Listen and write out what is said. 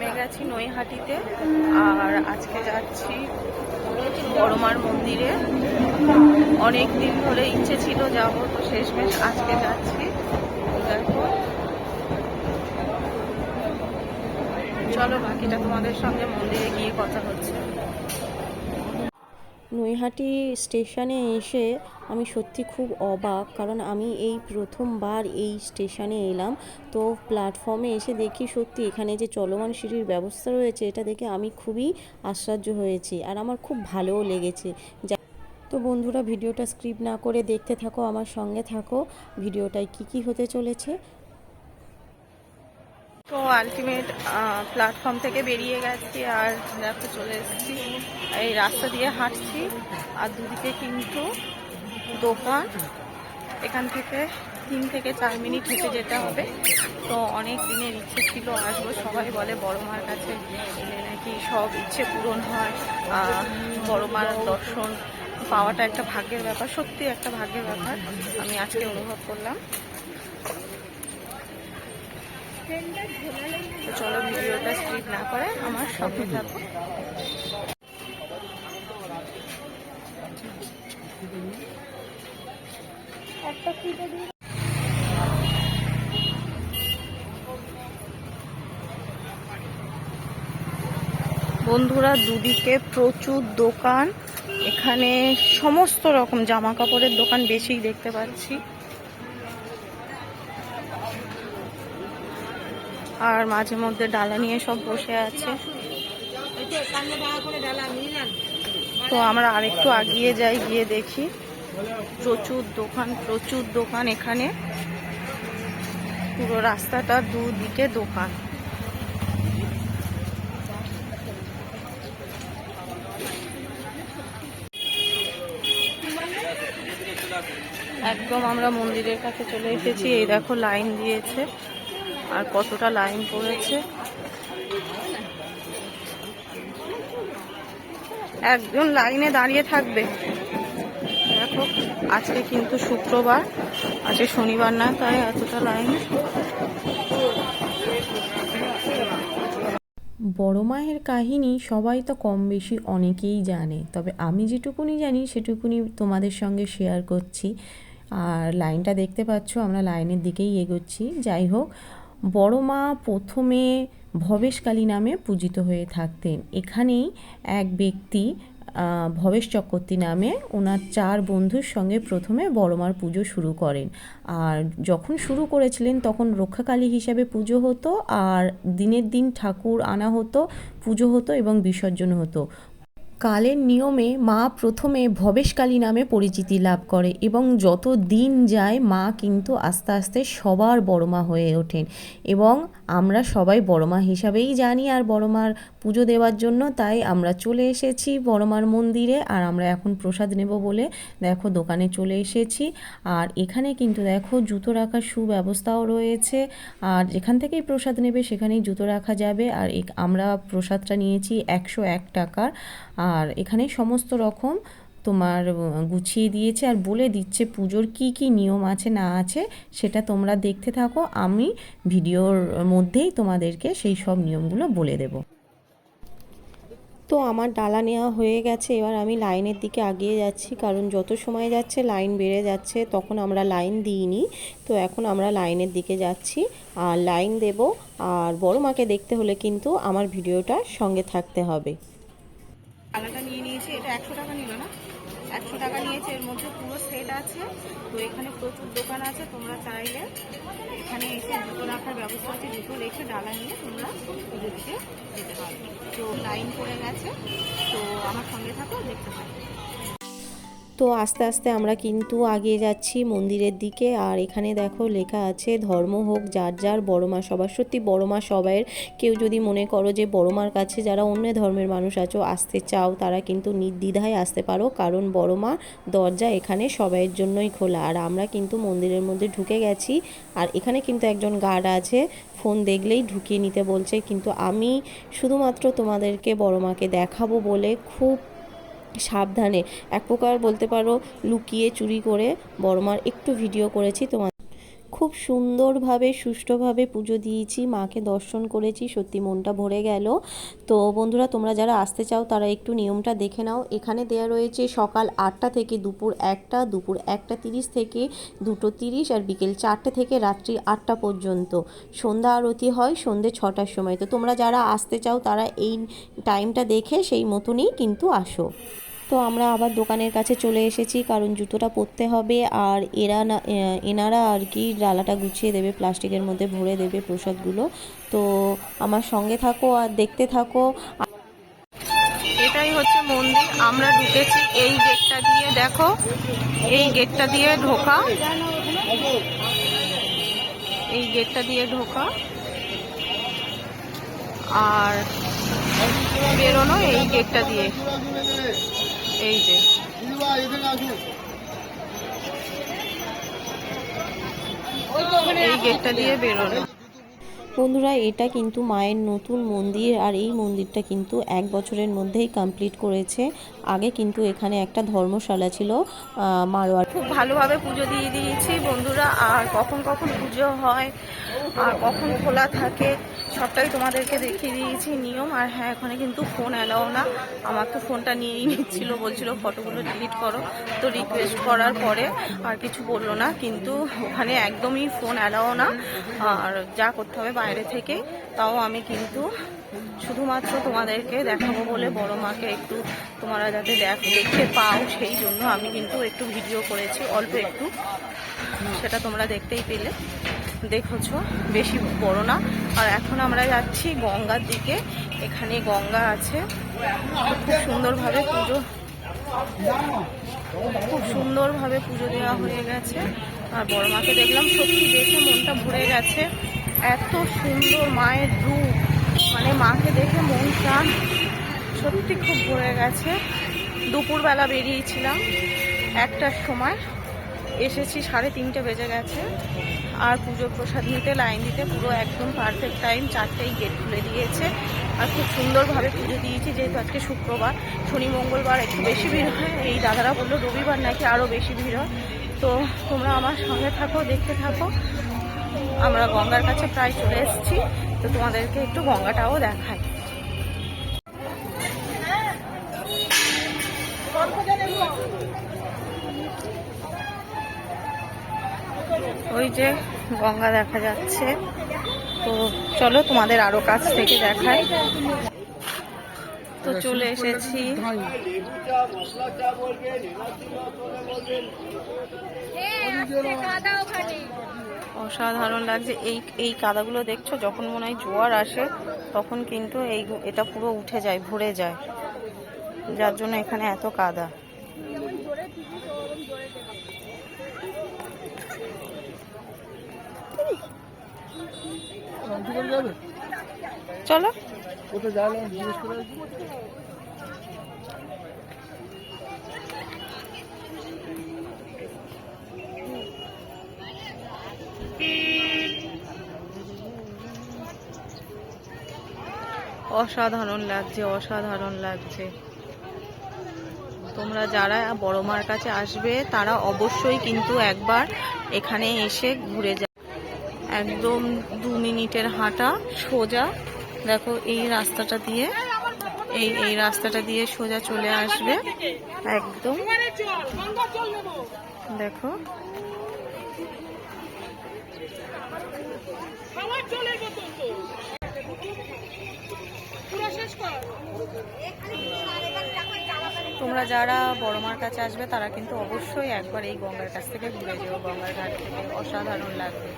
নেমে গেছি নৈহাটিতে। আর আজকে যাচ্ছি বড়মার মন্দিরে। অনেক দিন ধরে ইচ্ছে ছিল যাব, তো শেষমেশ আজকে যাচ্ছি। চলো, বাকিটা তোমাদের সঙ্গে মন্দিরে গিয়ে কথা হচ্ছে। নৈহাটি স্টেশনে এসে আমি সত্যি খুব অবাক, কারণ আমি এই প্রথমবার এই স্টেশনে এলাম। তো প্ল্যাটফর্মে এসে দেখি সত্যি এখানে যে চলমান সিঁড়ির ব্যবস্থা রয়েছে, এটা দেখে আমি খুবই আশ্চর্য হয়েছি আর আমার খুব ভালোও লেগেছে। তো বন্ধুরা, ভিডিওটা স্ক্রিপ্ট না করে দেখতে থাকো, আমার সঙ্গে থাকো। ভিডিওটায় কি কি হতে চলেছে তো আলটিমেট প্ল্যাটফর্ম থেকে বেরিয়ে গেছি আর দেখো চলে এসেছি। এই রাস্তা দিয়ে হাঁটছি, আর দুদিকে কিন্তু দোকান। এখান থেকে তিন থেকে চার মিনিট হেঁটে যেতে হবে। তো অনেক দিনের ইচ্ছে ছিল আসব। সবাই বলে বড় মার কাছে এলে নাকি সব ইচ্ছে পূরণ হয়। বড় মার দর্শন পাওয়াটা একটা ভাগ্যের ব্যাপার সত্যি একটা ভাগ্যের ব্যাপার। আমি আজকে অনুভব করলাম। চলো ভিডিওটা স্ক্রিপ না করে আমার সঙ্গে থাকো। বন্ধুরা, দুদিকে প্রচুর দোকান। এখানে সমস্ত রকম জামা কাপড়ের দোকান বেশি দেখতে পাচ্ছি। আর মাঝে মধ্যে ডালা নিয়ে সব বসে আছে। তো আমরা আরেকটু আগিয়ে যাই, গিয়ে দেখি। প্রচুর দোকান প্রচুর দোকান এখানে। পুরো রাস্তাটা দুদিকে দোকান। একদম আমরা মন্দিরের কাছে চলে এসেছি। এই দেখো লাইন দিয়েছে। আর কতটা লাইন পড়েছে? একজন লাইনে দাঁড়িয়ে থাকবে। দেখো, আজকে কিন্তু শুক্রবার, আজকে শনিবার না, তাই এতটা লাইন। বড় মায়ের কাহিনী সবাই তো কম বেশি অনেকেই জানে, তবে আমি যেটুকুনি জানি সেটুকুনি তোমাদের সঙ্গে শেয়ার করছি। আর লাইনটা দেখতে পাচ্ছ, আমরা লাইনের দিকেই এগোচ্ছি। যাই হোক বড় মা প্রথমে ভবেশকালী নামে পূজিত হয়ে থাকতেন। এখানেই এক ব্যক্তি ভবেশ চক্রবর্তী নামে ওনার চার বন্ধুর সঙ্গে প্রথমে বড়মার পুজো শুরু করেন। আর যখন শুরু করেছিলেন তখন রক্ষাকালী হিসাবে পুজো হতো, আর দিনের দিন ঠাকুর আনা হতো, পুজো হতো এবং বিসর্জন হতো। কালের নিয়মে মা প্রথমে ভবেশকালী নামে পরিচিতি লাভ করে এবং যত দিন যায় মা কিন্তু আস্তে আস্তে সবার বড় মা হয়ে ওঠেন। এবং আমরা সবাই বড় মা হিসাবেই জানি আর বড় মার পুজো দেওয়ার জন্য, তাই আমরা চলে এসেছি বড় মার মন্দিরে আর আমরা এখন প্রসাদ নেব বলে দেখো দোকানে চলে এসেছি। আর এখানে কিন্তু দেখো জুতো রাখার সুব্যবস্থাও রয়েছে আর যেখান থেকেই প্রসাদ নেবে সেখানেই জুতো রাখা যাবে। আর আমরা প্রসাদটা নিয়েছি একশো এক টাকার। আর এখানে সমস্ত রকম তোমার গুছিয়ে দিয়েছে আর বলে দিচ্ছে পুজোর কি কি নিয়ম আছে, না আছে, সেটা তোমরা দেখতে থাকো। আমি ভিডিওর মধ্যেই তোমাদেরকে সেই সব নিয়মগুলো বলে দেবো। তো আমার ডালা নেওয়া হয়ে গেছে, এবার আমি লাইনের দিকে আগিয়ে যাচ্ছি, কারণ যত সময় যাচ্ছে লাইন বেড়ে যাচ্ছে, তখন আমরা লাইন দিইনি। তো এখন আমরা লাইনের দিকে যাচ্ছি, আর লাইন দেব, আর বড় মাকে দেখতে হলে কিন্তু আমার ভিডিওটা সঙ্গে থাকতে হবে। আলাদা নিয়ে নিয়েছি, এটা একশো টাকা নিল না? একশো টাকা নিয়েছে, এর মধ্যে পুরো সেট আছে। তো এখানে প্রচুর দোকান আছে, তোমরা চাইলে এখানে এসে জুতো রাখার ব্যবস্থা আছে জুতো রেখে ডালা নিয়ে তোমরা পুজো দিতে যেতে পারবে তো লাইন পড়ে গেছে, তো আমার সঙ্গে থাকো, দেখতে থাকো। তো আস্তে আস্তে আমরা কিন্তু আগিয়ে যাচ্ছি মন্দিরের দিকে। আর এখানে দেখো লেখা আছে, ধর্ম হোক, যার যার, বড় মা সবার। সত্যি বড় মা সবাইয়ের। কেউ যদি মনে করো যে বড় মার কাছে যারা অন্য ধর্মের মানুষ আছো, আসতে চাও, তারা কিন্তু নির্দ্বিধায় আসতে পারো। কারণ বড় মা দরজা এখানে সবাইয়ের জন্যই খোলা। আর আমরা কিন্তু মন্দিরের মধ্যে ঢুকে গেছি। আর এখানে কিন্তু একজন গার্ড আছে, ফোন দেখলেই ঢুকিয়ে নিতে বলছে। কিন্তু আমি শুধুমাত্র তোমাদেরকে বড় মাকে দেখাবো বলে খুব সাবধানে। এক প্রকার বলতে পারো লুকিয়ে চুরি করে বড়মার একটু ভিডিও করেছি তোমার খুব সুন্দরভাবে, সুষ্ঠুভাবে পুজো দিয়েছি, মাকে দর্শন করেছি, সত্যি মনটা ভরে গেল। তো বন্ধুরা, তোমরা যারা আসতে চাও, তারা একটু নিয়মটা দেখে নাও। এখানে দেয়া রয়েছে সকাল আটটা থেকে দুপুর একটা দুপুর একটা তিরিশ থেকে দুটো তিরিশ, আর বিকেল চারটে থেকে রাত্রি আটটা পর্যন্ত। সন্ধ্যা আরতি হয় সন্ধ্যে ছটার সময়। তো তোমরা যারা আসতে চাও, তারা এই টাইমটা দেখে সেই মতনই কিন্তু আসো। তো আমরা আবার দোকানের কাছে চলে এসেছি, কারণ জুতোটা পরতে হবে আর এরা না এনারা আর কি ডালাটা গুছিয়ে দেবে, প্লাস্টিকের মধ্যে ভরে দেবে প্রসাদগুলো। তো আমার সঙ্গে থাকো আর দেখতে থাকো। এটাই হচ্ছে মন্দির, আমরা ঢুকেছি এই গেটটা দিয়ে, দেখো, এই গেটটা দিয়ে ঢোকা। এই গেটটা দিয়ে ঢোকা। আর বেরোনো এই গেটটা দিয়ে। এই যে। এই গেটটা দিয়ে বেরোনো। বন্ধুরা, এটা কিন্তু মায়ের নতুন মন্দির আর এই মন্দিরটা কিন্তু এক বছরের মধ্যেই কমপ্লিট করেছে। আগে কিন্তু এখানে একটা ধর্মশালা ছিল মারোয়ার খুব ভালোভাবে পুজো দিয়ে দিয়েছি বন্ধুরা, আর কখন কখন পুজো হয়, আর কখন খোলা থাকে, সবটাই তোমাদেরকে দেখিয়ে দিয়েছি নিয়ম। আর হ্যাঁ এখানে কিন্তু ফোন অ্যালাও না। আমার তো ফোনটা নিয়েই নিচ্ছিল, বলছিল ফটোগুলো ডিলিট করো। তো রিকোয়েস্ট করার পরে আর কিছু বলল না, কিন্তু ওখানে একদমই ফোন অ্যালাও না। আর যা করতে হবে বাইরে থেকে, তাও আমি কিন্তু শুধুমাত্র তোমাদেরকে দেখাবো বলে বড় মাকে একটু তোমরা যাতে দেখ দেখতে পাও, সেই জন্য আমি কিন্তু একটু ভিডিও করেছি, অল্প একটু। সেটা তোমরা দেখতেই পেলে। দেখেছ, বেশি বড় না। আর এখন আমরা যাচ্ছি গঙ্গার দিকে। এখানে গঙ্গা আছে। খুব সুন্দরভাবে পুজো খুব সুন্দরভাবে পুজো দেওয়া হয়ে গেছে। আর বড় মাকে দেখলাম, সত্যি দেখে মনটা ভরে গেছে। এত সুন্দর মায়ের রূপ। মানে মাকে দেখে মন প্রাণ সত্যি খুব ভরে গেছে। দুপুরবেলা বেরিয়েছিলাম একটার সময়। এসেছি সাড়ে তিনটে বেজে গেছে। আর পুজো প্রসাদ নিতে লাইন দিতে পুরো একদম পারফেক্ট টাইম চারটেই গেট খুলে দিয়েছে। আর খুব সুন্দরভাবে পুজো দিয়েছি। যেহেতু আজকে শুক্রবার, শনি, মঙ্গলবার একটু বেশি ভিড় হয়। এই দাদারা বলল, রবিবার নাকি আরও বেশি ভিড় হয়? তো তোমরা আমার সঙ্গে থাকো, দেখতে থাকো। আমরা গঙ্গার কাছে প্রায় চলে এসেছি। তো তোমাদেরকে একটু গঙ্গাটাও দেখাই। ওই যে গঙ্গা দেখা যাচ্ছে। তো চলো তোমাদের আরও কাছ থেকে দেখাই। তো চলে এসেছি। অসাধারণ লাগছে। এই এই কাদাগুলো দেখছ যখন মনে হয় জোয়ার আসে তখন কিন্তু এই এটা পুরো উঠে যায় ভরে যায়। যার জন্য এখানে এত কাদা। চলো। কোথায় যাওয়া অসাধারণ লাগছে অসাধারণ লাগছে। তোমরা যারা বড় মার কাছে আসবে, তারা অবশ্যই কিন্তু একবার এখানে এসে ঘুরে যা একদম দু মিনিটের হাঁটা, সোজা। দেখো, এই রাস্তাটা দিয়ে, এই এই রাস্তাটা দিয়ে সোজা চলে আসবে। একদম। দেখো। তোমরা যারা বড় মার কাছে আসবে, তারা কিন্তু অবশ্যই একবার এই গঙ্গার কাছ থেকে ঘুরে যেও। গঙ্গার ঘাট থেকে অসাধারণ লাগবে।